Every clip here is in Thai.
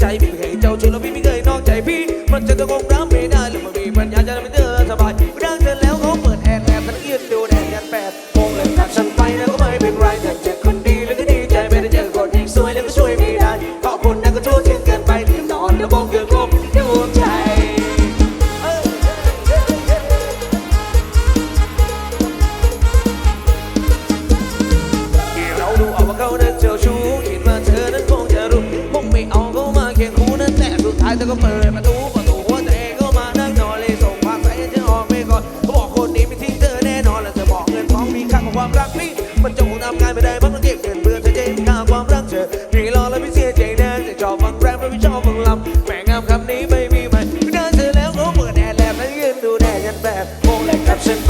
ใจพี่ไม่เคยเจ้าชู้แล้วพี่ไม่เคยนอกใจพี่ มันจะต้องรัก กันแบบโมและกับฉัน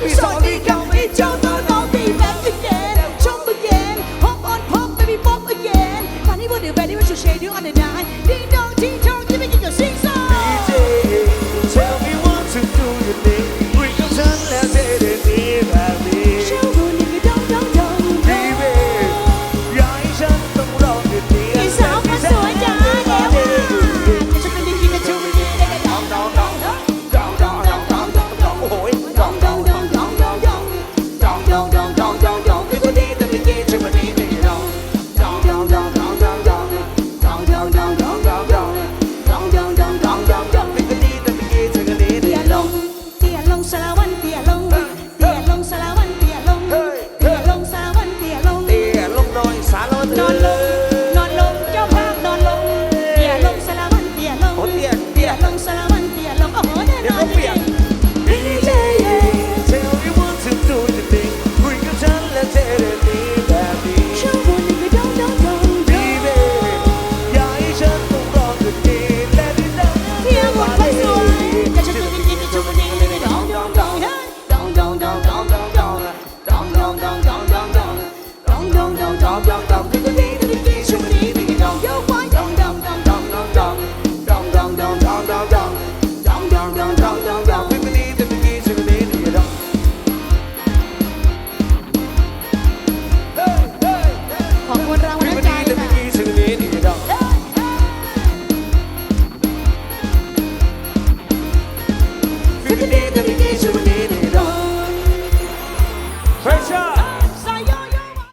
比上帝高